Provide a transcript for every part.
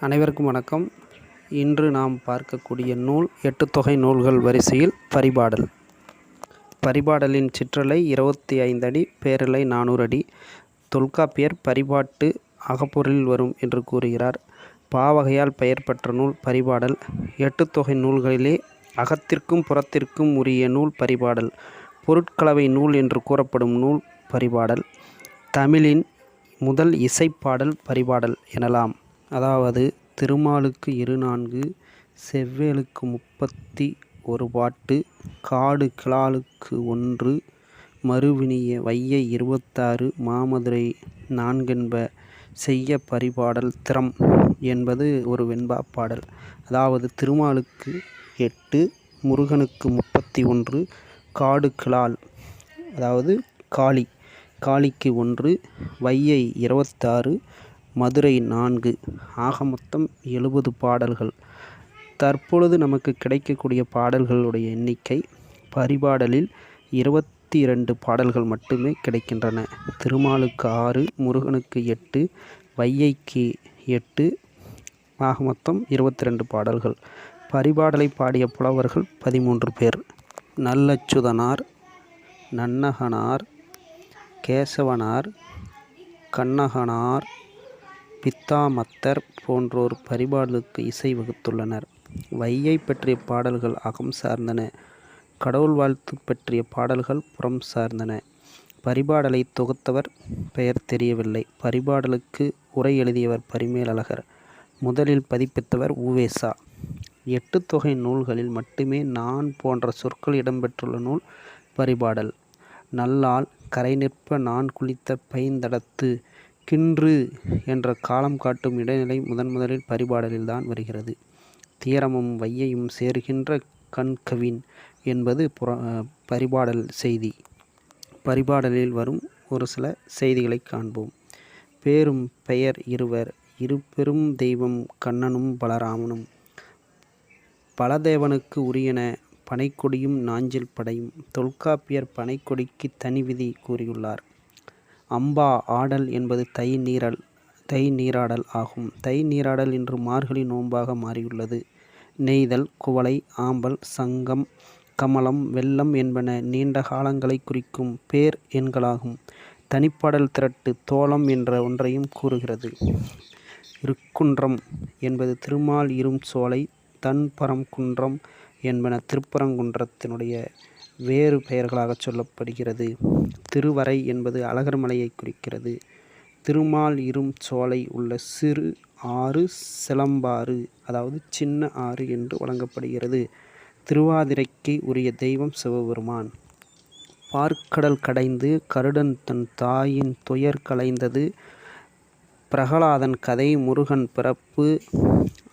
அனைவருக்கும் வணக்கம். இன்று நாம் பார்க்கக்கூடிய நூல் எட்டுத்தொகை நூல்கள் வரிசையில் பரிபாடல். பரிபாடலின் சிற்றலை இருபத்தி ஐந்து அடி பேரலை நானூறு அடி தொல்காப்பியர் பரிபாட்டு அகப்பொருளில் வரும் என்று கூறுகிறார். பாவகையால் பெயர் பெற்ற நூல் பரிபாடல். எட்டுத்தொகை நூல்களிலே அகத்திற்கும் புறத்திற்கும் உரிய நூல் பரிபாடல். பொருட்கலவை நூல் என்று கூறப்படும் நூல் பரிபாடல். தமிழின் முதல் இசைப்பாடல் பரிபாடல் எனலாம். அதாவது திருமாலுக்கு இரு நான்கு செவ்வேலுக்கு முப்பத்தி ஒரு பாட்டு காடு கிளாலுக்கு ஒன்று மறுவினிய வையை இருபத்தாறு மாமதுரை நான்கென்ப செய்ய பரிபாடல் திறம் என்பது ஒரு வெண்பா பாடல். அதாவது திருமாலுக்கு எட்டு முருகனுக்கு முப்பத்தி ஒன்று காடு கிளால் அதாவது காளி காளிக்கு ஒன்று வையை இருபத்தாறு மதுரை நான்கு. ஆக மொத்தம் எழுபது பாடல்கள். தற்பொழுது நமக்கு கிடைக்கக்கூடிய பாடல்களுடைய எண்ணிக்கை பரிபாடலில் இருபத்தி இரண்டு பாடல்கள் மட்டுமே கிடைக்கின்றன. திருமாலுக்கு ஆறு முருகனுக்கு எட்டு வையைக்கு எட்டு. ஆக மொத்தம் இருபத்தி ரெண்டு பாடல்கள். பரிபாடலை பாடிய புலவர்கள் பதிமூன்று பேர். நல்லச்சுதனார் நன்னகனார் கேசவனார் கண்ணகனார் பித்தாமத்தர் போன்றோர் பரிபாடலுக்கு இசை வகுத்துள்ளனர். வையை பற்றிய பாடல்கள் அகம் சார்ந்தன. கடவுள் வாழ்த்து பற்றிய பாடல்கள் புறம் சார்ந்தன. பரிபாடலை தொகுத்தவர் பெயர் தெரியவில்லை. பரிபாடலுக்கு உரை எழுதியவர் பரிமேலழகர் முதலில் பதிப்பித்தவர் உவேசா. எட்டு தொகை நூல்களில் மட்டுமே நான் போன்ற சொற்கள் இடம்பெற்றுள்ள நூல் பரிபாடல். நல்லால் கரை நிற்ப நான் குளித்த பைந்தடத்து கின்று என்ற காலம் காட்டும் இடைநிலை முதன் முதலில் பரிபாடலில்தான் வருகிறது. தீரமும் வையையும் சேர்கின்ற கண்கவின் என்பது புற பரிபாடல் செய்தி. பரிபாடலில் வரும் ஒரு சில செய்திகளை காண்போம். பேரும் பெயர் இருவர் இரு பெரும் தெய்வம் கண்ணனும் பலராமனும். பலதேவனுக்கு உரியன பனைக்கொடியும் நாஞ்சில் படையும். தொல்காப்பியர் பனைக்கொடிக்கு தனி விதி கூறியுள்ளார். அம்பா ஆடல் என்பது தை நீரல் தை நீராடல் ஆகும். தை நீராடல் இன்று மார்கழி நோன்பாக மாறியுள்ளது. நெய்தல் குவளை ஆம்பல் சங்கம் கமலம் வெள்ளம் என்பன நீண்ட காலங்களை குறிக்கும் பேர் எண்களாகும். தனிப்பாடல் திரட்டு தோளம் என்ற ஒன்றையும் கூறுகிறது. இருக்குன்றம் என்பது திருமால் இரும் சோலை தன்பரம் குன்றம் என்பன திருப்பரங்குன்றத்தினுடைய வேறு பெயர்களாக சொல்லப்படுகிறது. திருவரை என்பது அழகர் மலையை குறிக்கிறது. திருமால் இரும் சோலை உள்ள சிறு ஆறு சிலம்பாறு அதாவது சின்ன ஆறு என்று வழங்கப்படுகிறது. திருவாதிரைக்கு உரிய தெய்வம் சிவபெருமான். பார்க்கடல் கடைந்து கருடன் தன் தாயின் துயர் கலைந்தது. பிரகலாதன் கதை முருகன் பிறப்பு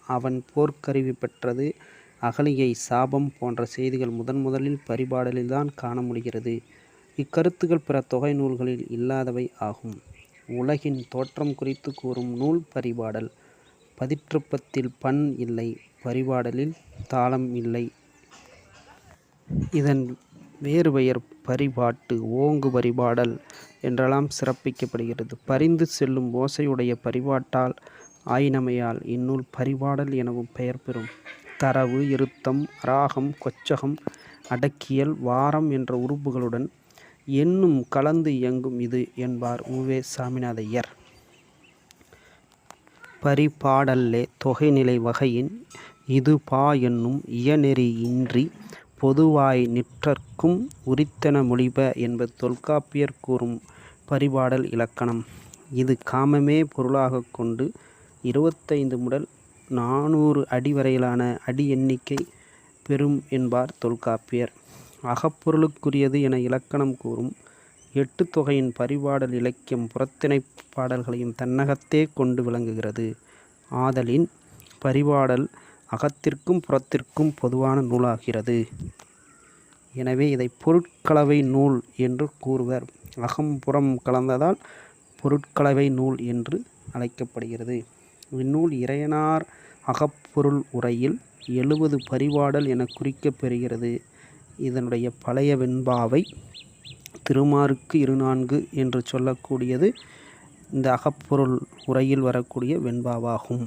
அவன் போர்க்கருவி பெற்றது. அகலிகை சாபம் போன்ற செய்திகள் முதன் முதலில் பரிபாடலில்தான் காண முடிகிறது. இக்கருத்துக்கள் பிற தொகை நூல்களில் இல்லாதவை ஆகும். உலகின் தோற்றம் குறித்து கூறும் நூல் பரிபாடல். பதிற்றுப்பத்தில் பண் இல்லை பரிபாடலில் தாளம் இல்லை. இதன் வேறு பெயர் பரிபாட்டு ஓங்கு பரிபாடல் என்றெல்லாம் சிறப்பிக்கப்படுகிறது. பரிந்து செல்லும் ஓசையுடைய பரிபாட்டால் ஆயினமையால் இந்நூல் பரிபாடல் எனவும் பெயர் பெறும். தரவு இருத்தம் ராகம் கொச்சகம் அடக்கியல் வாரம் என்ற உறுப்புகளுடன் எண்ணும் கலந்து இயங்கும் இது என்பார் உவே சாமிநாதையர். பரிபாடல்லே தொகைநிலை வகையின் இது பா என்னும் இயநெறி இன்றி பொதுவாய் நிற்றற்கும் உரித்தன மொழிப என்பது தொல்காப்பியர் கூறும் பரிபாடல் இலக்கணம். இது காமமே பொருளாக கொண்டு இருபத்தைந்து முதல் நானூறு அடி வரையிலான அடி எண்ணிக்கை பெறும் என்பார் தொல்காப்பியர். அகப்பொருளுக்குரியது என இலக்கணம் கூறும் எட்டு தொகையின் பரிபாடல் இலக்கியம் புறத்திணை பாடல்களையும் தன்னகத்தே கொண்டு விளங்குகிறது. ஆதலின் பரிபாடல் அகத்திற்கும் புறத்திற்கும் பொதுவான நூலாகிறது. எனவே இதை பொருட்கலவை நூல் என்று கூறுவர். அகம் புறம் கலந்ததால் பொருட்கலவை நூல் என்று அழைக்கப்படுகிறது. இந்நூல் இறையனார் அகப்பொருள் உரையில் எழுபது பரிபாடல் என குறிக்கப் பெறுகிறது இதனுடைய பழைய வெண்பாவை திருமாருக்கு இரு நான்கு என்று சொல்லக்கூடியது இந்த அகப்பொருள் உரையில் வரக்கூடிய வெண்பாவாகும்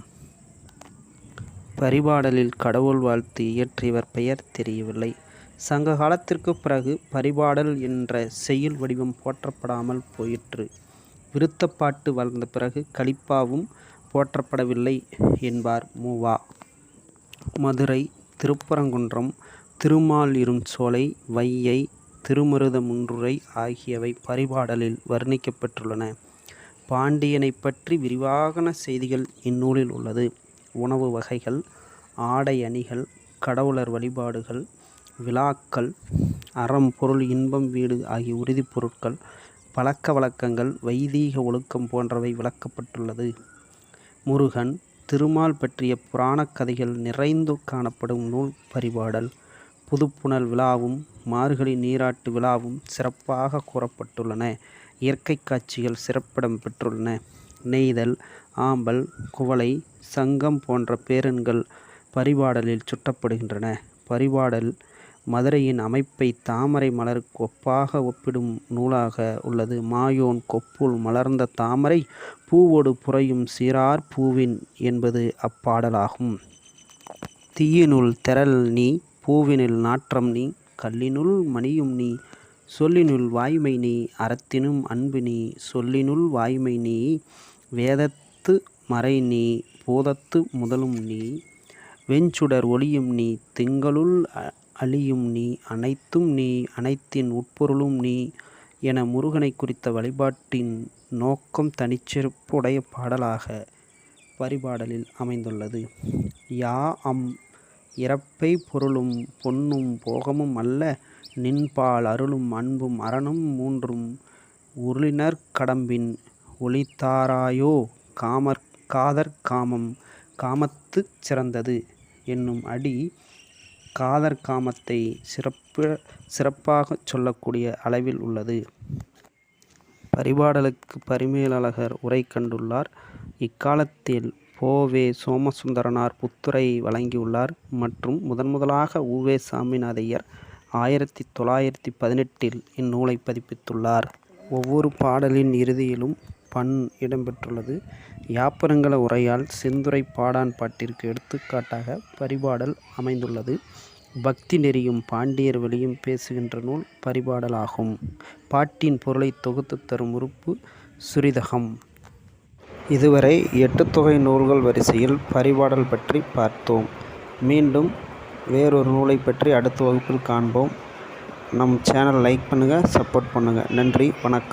பரிபாடலில் கடவுள் வாழ்த்து இயற்றியவர் பெயர் தெரியவில்லை. சங்க காலத்திற்கு பிறகு பரிபாடல் என்ற செயல் வடிவம் போற்றப்படாமல் போயிற்று. விருத்தப்பாட்டு வளர்ந்த பிறகு கலிப்பாவும் போற்றப்படவில்லை என்பார் மூவா மதுரை திருப்பரங்குன்றம் திருமாலிருஞ்சோலை வையை திருமருதமுன்றுறை ஆகியவை பரிபாடலில் வர்ணிக்கப்பட்டுள்ளன பாண்டியனை பாண்டியனைப் பற்றி விரிவான செய்திகள் இந்நூலில் உள்ளது. உணவு வகைகள் ஆடை அணிகள் கடவுளர் வழிபாடுகள் விழாக்கள் அறம் பொருள் இன்பம் வீடு ஆகிய உறுதிப் பொருட்கள் பழக்க வழக்கங்கள் வைதீக ஒழுக்கம் போன்றவை விளக்கப்பட்டுள்ளது. முருகன் திருமால் பற்றிய புராணக் கதைகள் நிறைந்து காணப்படும் நூல் பரிபாடல். புதுப்புணல் விழாவும் மார்கழி நீராட்டு விழாவும் சிறப்பாக கூறப்பட்டுள்ளன. இயற்கை காட்சிகள் சிறப்பிடம் பெற்றுள்ளன. நெய்தல் ஆம்பல் குவளை சங்கம் போன்ற பேரன்கள் பரிபாடலில் சுட்டப்படுகின்றன. பரிபாடல் மதுரையின் அமைப்பை தாமரை மலருக்கு ஒப்பாக ஒப்பிடும் நூலாக உள்ளது. மாயோன் கொப்புள் மலர்ந்த தாமரை பூவோடு புரையும் சீரார் பூவின் என்பது அப்பாடலாகும். தீயினுள் திரள் நீ பூவினில் நாற்றம் நீ கல்லினுள் மணியும் நீ சொல்லினுள் வாய்மை நீ அறத்தினும் அன்பு நீ சொல்லினுள் வாய்மை நீ வேதத்து மறை நீ பூதத்து முதலும் நீ வெஞ்சுடர் ஒளியும் நீ திங்களுள் அழியும் நீ அனைத்தும் நீ அனைத்தின் உட்பொருளும் நீ என முருகனை குறித்த வழிபாட்டின் நோக்கம் தனிச்சிறப்புடைய பாடலாக பரிபாடலில் அமைந்துள்ளது. யா அம் இறப்பை பொருளும் பொன்னும் போகமும் அல்ல நின்பால் அருளும் அன்பும் அறனும் மூன்றும் உருளினர் கடம்பின் ஒளித்தாராயோ காதற் காமம் காமத்துச் சிறந்தது என்னும் அடி காதர் காமத்தை சிறப்பு சிறப்பாகச் சொல்லக்கூடிய அளவில் உள்ளது. பரிபாடலுக்கு பரிமேலழகர் உரை கண்டுள்ளார். இக்காலத்தில் போவே வே. சோமசுந்தரனார் புத்துரை வழங்கியுள்ளார் மற்றும் முதன்முதலாக உ. வே. சாமிநாதையர் ஆயிரத்தி தொள்ளாயிரத்தி பதினெட்டில் இந்நூலை பதிப்பித்துள்ளார். ஒவ்வொரு பாடலின் இறுதியிலும் பண் இடம்பெற்றுள்ளது யாப்பருங்கல உரையால் செந்துரை பாடான் பாட்டிற்கு எடுத்துக்காட்டாக பரிபாடல் அமைந்துள்ளது. பக்தி நெறியும் பாண்டியர் வழியும் பேசுகின்ற நூல் பரிபாடலாகும். பாட்டின் பொருளை தொகுத்து தரும் உறுப்பு சுரிதகம். இதுவரை எட்டு தொகை நூல்கள் வரிசையில் பரிபாடல் பற்றி பார்த்தோம். மீண்டும் வேறொரு நூலைப் பற்றி அடுத்த வகுப்பில் காண்போம். நம் சேனல் லைக் பண்ணுங்கள் சப்போர்ட் பண்ணுங்கள் நன்றி வணக்கம்.